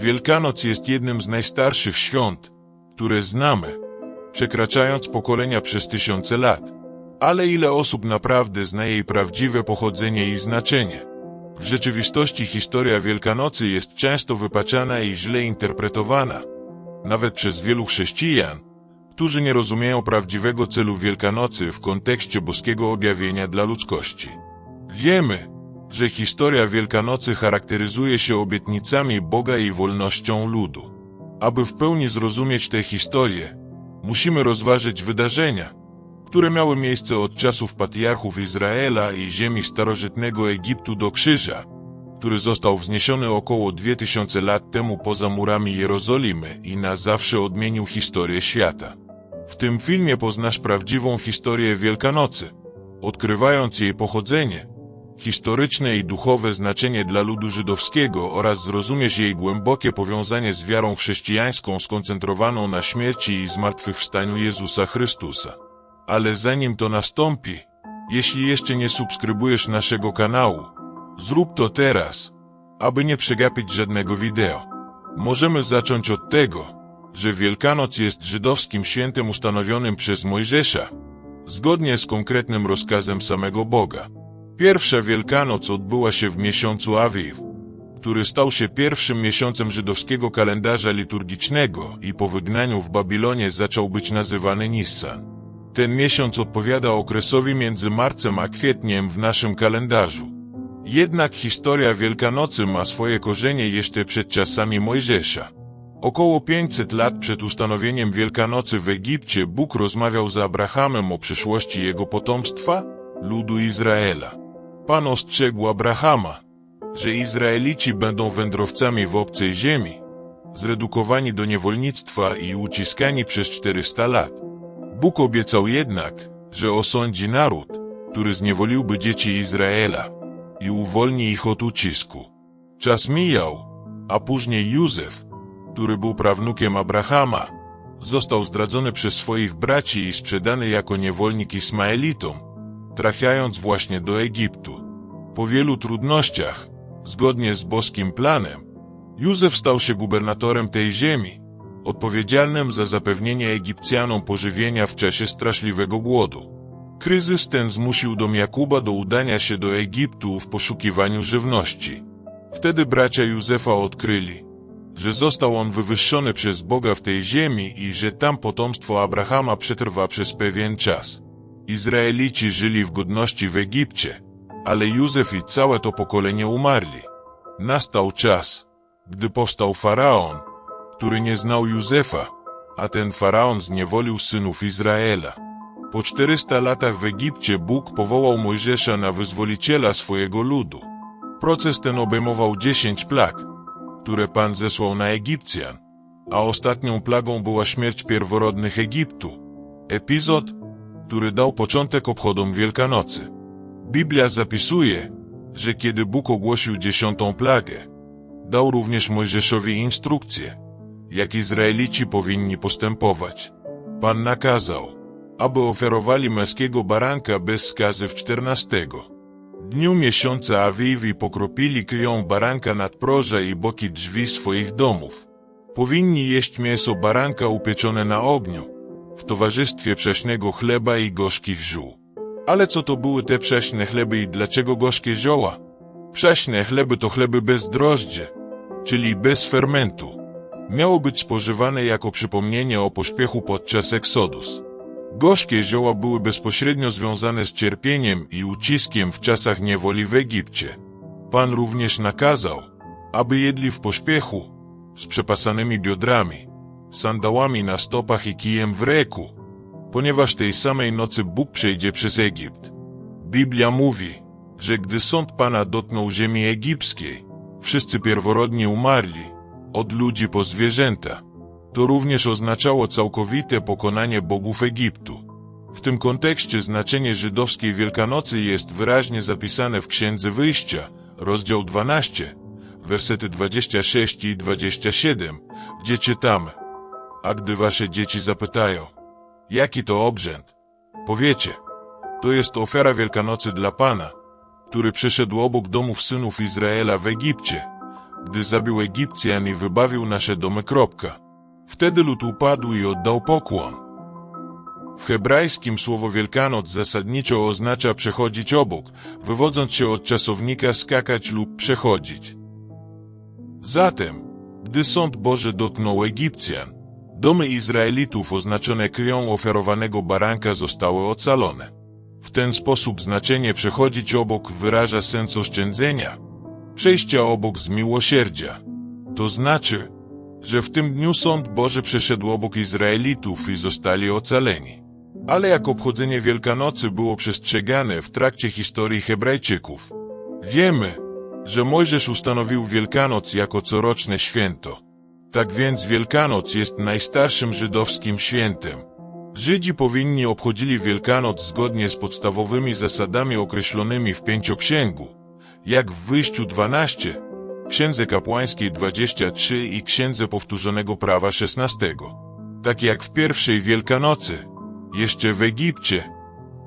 Wielkanoc jest jednym z najstarszych świąt, które znamy, przekraczając pokolenia przez tysiące lat. Ale ile osób naprawdę zna jej prawdziwe pochodzenie i znaczenie? W rzeczywistości historia Wielkanocy jest często wypaczana i źle interpretowana, nawet przez wielu chrześcijan, którzy nie rozumieją prawdziwego celu Wielkanocy w kontekście boskiego objawienia dla ludzkości. Wiemy, że historia Wielkanocy charakteryzuje się obietnicami Boga i wolnością ludu. Aby w pełni zrozumieć tę historię, musimy rozważyć wydarzenia, które miały miejsce od czasów patriarchów Izraela i ziemi starożytnego Egiptu do krzyża, który został wzniesiony około 2000 lat temu poza murami Jerozolimy i na zawsze odmienił historię świata. W tym filmie poznasz prawdziwą historię Wielkanocy, odkrywając jej pochodzenie, historyczne i duchowe znaczenie dla ludu żydowskiego oraz zrozumiesz jej głębokie powiązanie z wiarą chrześcijańską skoncentrowaną na śmierci i zmartwychwstaniu Jezusa Chrystusa. Ale zanim to nastąpi, jeśli jeszcze nie subskrybujesz naszego kanału, zrób to teraz, aby nie przegapić żadnego wideo. Możemy zacząć od tego, że Wielkanoc jest żydowskim świętem ustanowionym przez Mojżesza, zgodnie z konkretnym rozkazem samego Boga. Pierwsza Wielkanoc odbyła się w miesiącu Awiw, który stał się pierwszym miesiącem żydowskiego kalendarza liturgicznego i po wygnaniu w Babilonie zaczął być nazywany Nissan. Ten miesiąc odpowiada okresowi między marcem a kwietniem w naszym kalendarzu. Jednak historia Wielkanocy ma swoje korzenie jeszcze przed czasami Mojżesza. Około 500 lat przed ustanowieniem Wielkanocy w Egipcie Bóg rozmawiał z Abrahamem o przyszłości jego potomstwa, ludu Izraela. Pan ostrzegł Abrahama, że Izraelici będą wędrowcami w obcej ziemi, zredukowani do niewolnictwa i uciskani przez 400 lat. Bóg obiecał jednak, że osądzi naród, który zniewoliłby dzieci Izraela i uwolni ich od ucisku. Czas mijał, a później Józef, który był prawnukiem Abrahama, został zdradzony przez swoich braci i sprzedany jako niewolnik Ismaelitom, trafiając właśnie do Egiptu. Po wielu trudnościach, zgodnie z boskim planem, Józef stał się gubernatorem tej ziemi, odpowiedzialnym za zapewnienie Egipcjanom pożywienia w czasie straszliwego głodu. Kryzys ten zmusił dom Jakuba do udania się do Egiptu w poszukiwaniu żywności. Wtedy bracia Józefa odkryli, że został on wywyższony przez Boga w tej ziemi i że tam potomstwo Abrahama przetrwa przez pewien czas. Izraelici żyli w godności w Egipcie, ale Józef i całe to pokolenie umarli. Nastał czas, gdy powstał faraon, który nie znał Józefa, a ten faraon zniewolił synów Izraela. Po 400 latach w Egipcie Bóg powołał Mojżesza na wyzwoliciela swojego ludu. Proces ten obejmował 10 plag, które Pan zesłał na Egipcjan, a ostatnią plagą była śmierć pierworodnych Egiptu. Epizod, który dał początek obchodom Wielkanocy. Biblia zapisuje, że kiedy Bóg ogłosił dziesiątą plagę, dał również Mojżeszowi instrukcje, jak Izraelici powinni postępować. Pan nakazał, aby oferowali męskiego baranka bez skazy w czternastego. Dniu miesiąca Awiw i pokropili kryją baranka nad proże i boki drzwi swoich domów. Powinni jeść mięso baranka upieczone na ogniu, w towarzystwie prześnego chleba i gorzkich ziół. Ale co to były te prześne chleby i dlaczego gorzkie zioła? Prześne chleby to chleby bez drożdży, czyli bez fermentu. Miało być spożywane jako przypomnienie o pośpiechu podczas Eksodus. Gorzkie zioła były bezpośrednio związane z cierpieniem i uciskiem w czasach niewoli w Egipcie. Pan również nakazał, aby jedli w pośpiechu, z przepasanymi biodrami, sandałami na stopach i kijem w reku, ponieważ tej samej nocy Bóg przejdzie przez Egipt. Biblia mówi, że gdy sąd Pana dotknął ziemi egipskiej, wszyscy pierworodni umarli, od ludzi po zwierzęta. To również oznaczało całkowite pokonanie bogów Egiptu. W tym kontekście znaczenie żydowskiej Wielkanocy jest wyraźnie zapisane w Księdze Wyjścia, rozdział 12, wersety 26 i 27, gdzie czytamy A gdy wasze dzieci zapytają, jaki to obrzęd, powiecie, to jest ofiara Wielkanocy dla Pana, który przyszedł obok domów synów Izraela w Egipcie, gdy zabił Egipcjan i wybawił nasze domy. Kropka. Wtedy lud upadł i oddał pokłon. W hebrajskim słowo Wielkanoc zasadniczo oznacza przechodzić obok, wywodząc się od czasownika skakać lub przechodzić. Zatem, gdy sąd Boży dotknął Egipcjan, domy Izraelitów oznaczone krwią ofiarowanego baranka zostały ocalone. W ten sposób znaczenie przechodzić obok wyraża sens oszczędzenia, przejścia obok z miłosierdzia. To znaczy, że w tym dniu sąd Boży przeszedł obok Izraelitów i zostali ocaleni. Ale jak obchodzenie Wielkanocy było przestrzegane w trakcie historii Hebrajczyków, wiemy, że Mojżesz ustanowił Wielkanoc jako coroczne święto. Tak więc Wielkanoc jest najstarszym żydowskim świętem. Żydzi powinni obchodzili Wielkanoc zgodnie z podstawowymi zasadami określonymi w Pięcioksięgu, jak w Wyjściu 12, Księdze Kapłańskiej 23 i Księdze Powtórzonego Prawa 16. Tak jak w pierwszej Wielkanocy, jeszcze w Egipcie,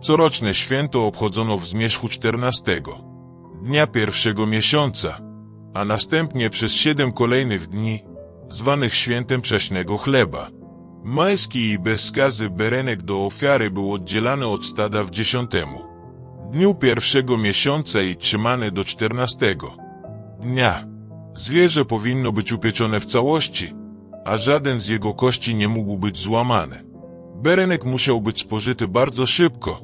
coroczne święto obchodzono w zmierzchu 14 dnia pierwszego miesiąca, a następnie przez siedem kolejnych dni, zwanych świętem prześnego chleba. Majski i bez skazy berenek do ofiary był oddzielany od stada w dziesiątemu dniu pierwszego miesiąca i trzymany do czternastego dnia. Zwierzę powinno być upieczone w całości, a żaden z jego kości nie mógł być złamany. Berenek musiał być spożyty bardzo szybko,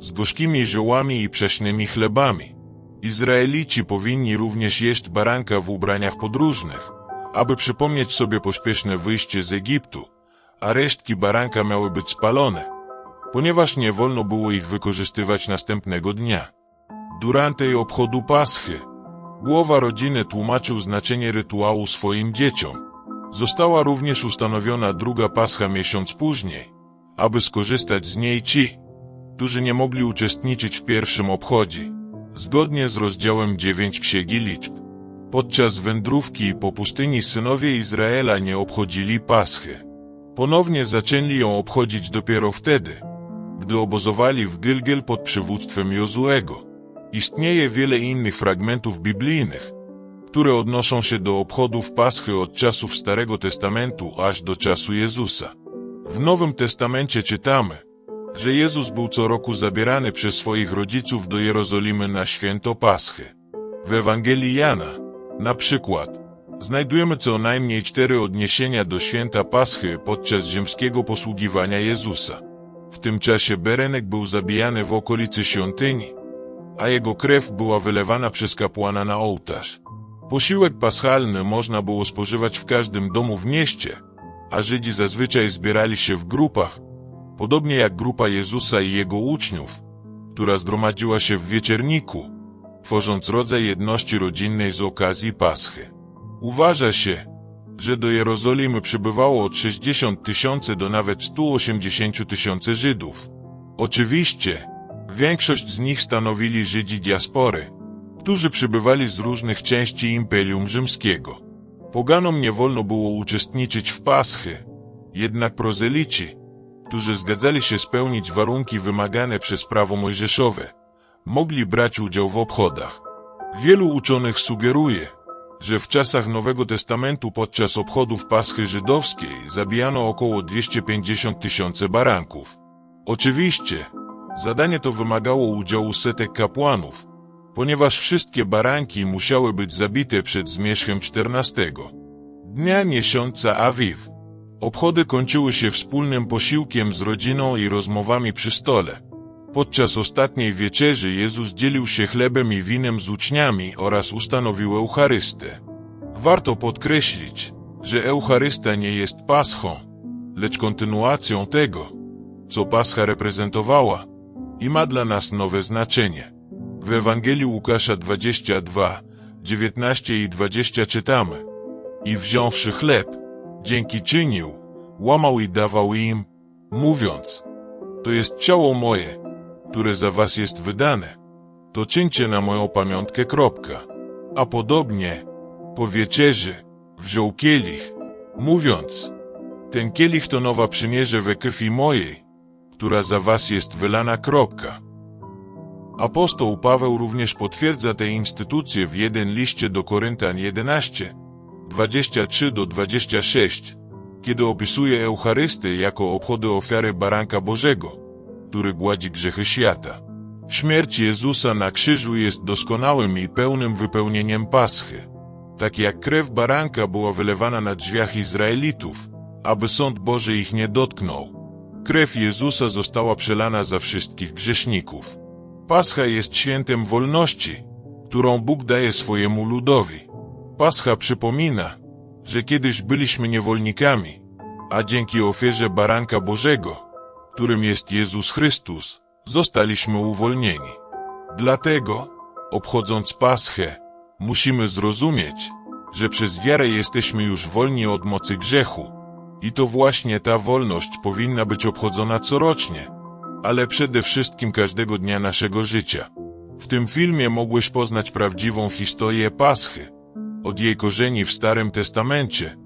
z gorzkimi ziołami i prześnymi chlebami. Izraelici powinni również jeść baranka w ubraniach podróżnych, aby przypomnieć sobie pośpieszne wyjście z Egiptu, a resztki baranka miały być spalone, ponieważ nie wolno było ich wykorzystywać następnego dnia. Durante obchodu Paschy, głowa rodziny tłumaczył znaczenie rytuału swoim dzieciom. Została również ustanowiona druga Pascha miesiąc później, aby skorzystać z niej ci, którzy nie mogli uczestniczyć w pierwszym obchodzie, zgodnie z rozdziałem 9 Księgi Liczb. Podczas wędrówki po pustyni synowie Izraela nie obchodzili Paschy. Ponownie zaczęli ją obchodzić dopiero wtedy, gdy obozowali w Gilgel pod przywództwem Jozuego. Istnieje wiele innych fragmentów biblijnych, które odnoszą się do obchodów Paschy od czasów Starego Testamentu aż do czasu Jezusa. W Nowym Testamencie czytamy, że Jezus był co roku zabierany przez swoich rodziców do Jerozolimy na święto Paschy. W Ewangelii Jana, na przykład, znajdujemy co najmniej cztery odniesienia do święta Paschy podczas ziemskiego posługiwania Jezusa. W tym czasie berenek był zabijany w okolicy świątyni, a jego krew była wylewana przez kapłana na ołtarz. Posiłek paschalny można było spożywać w każdym domu w mieście, a Żydzi zazwyczaj zbierali się w grupach, podobnie jak grupa Jezusa i jego uczniów, która zgromadziła się w wieczerniku, tworząc rodzaj jedności rodzinnej z okazji Paschy. Uważa się, że do Jerozolimy przybywało od 60 tysięcy do nawet 180 tysięcy Żydów. Oczywiście, większość z nich stanowili Żydzi diaspory, którzy przybywali z różnych części Imperium Rzymskiego. Poganom nie wolno było uczestniczyć w Paschy, jednak prozelici, którzy zgadzali się spełnić warunki wymagane przez prawo mojżeszowe, mogli brać udział w obchodach. Wielu uczonych sugeruje, że w czasach Nowego Testamentu podczas obchodów Paschy żydowskiej zabijano około 250 tysięcy baranków. Oczywiście, zadanie to wymagało udziału setek kapłanów, ponieważ wszystkie baranki musiały być zabite przed zmierzchem 14 dnia miesiąca Awiw. Obchody kończyły się wspólnym posiłkiem z rodziną i rozmowami przy stole. Podczas ostatniej wieczerzy Jezus dzielił się chlebem i winem z uczniami oraz ustanowił Eucharystę. Warto podkreślić, że Eucharysta nie jest paschą, lecz kontynuacją tego, co pascha reprezentowała i ma dla nas nowe znaczenie. W Ewangelii Łukasza 22, 19 i 20 czytamy I wziąwszy chleb, dzięki czynił, łamał i dawał im, mówiąc To jest ciało moje, które za was jest wydane, to czyńcie na moją pamiątkę kropka. A podobnie, po wieczerzy, wziął kielich, mówiąc, ten kielich to nowa przymierze we krwi mojej, która za was jest wylana kropka. Apostoł Paweł również potwierdza te instytucje w jeden liście do Koryntian 11, 23 do 26, kiedy opisuje Eucharystię jako obchody ofiary baranka Bożego, który gładzi grzechy świata. Śmierć Jezusa na krzyżu jest doskonałym i pełnym wypełnieniem Paschy. Tak jak krew baranka była wylewana na drzwiach Izraelitów, aby sąd Boży ich nie dotknął. Krew Jezusa została przelana za wszystkich grzeszników. Pascha jest świętem wolności, którą Bóg daje swojemu ludowi. Pascha przypomina, że kiedyś byliśmy niewolnikami, a dzięki ofierze baranka Bożego, którym jest Jezus Chrystus, zostaliśmy uwolnieni. Dlatego, obchodząc Paschę, musimy zrozumieć, że przez wiarę jesteśmy już wolni od mocy grzechu. I to właśnie ta wolność powinna być obchodzona corocznie, ale przede wszystkim każdego dnia naszego życia. W tym filmie mogłeś poznać prawdziwą historię Paschy, od jej korzeni w Starym Testamencie,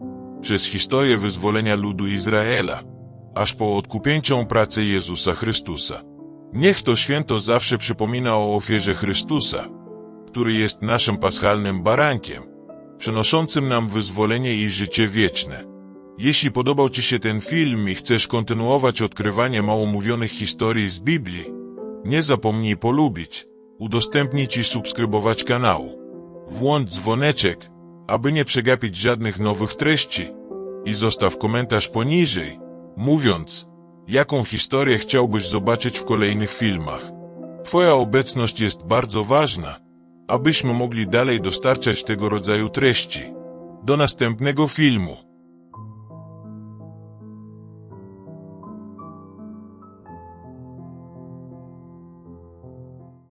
przez historię wyzwolenia ludu Izraela, aż po odkupieńczą pracę Jezusa Chrystusa. Niech to święto zawsze przypomina o ofierze Chrystusa, który jest naszym paschalnym barankiem, przynoszącym nam wyzwolenie i życie wieczne. Jeśli podobał Ci się ten film i chcesz kontynuować odkrywanie mało mówionych historii z Biblii, nie zapomnij polubić, udostępnić i subskrybować kanału. Włącz dzwoneczek, aby nie przegapić żadnych nowych treści i zostaw komentarz poniżej, mówiąc, jaką historię chciałbyś zobaczyć w kolejnych filmach. Twoja obecność jest bardzo ważna, abyśmy mogli dalej dostarczać tego rodzaju treści. Do następnego filmu.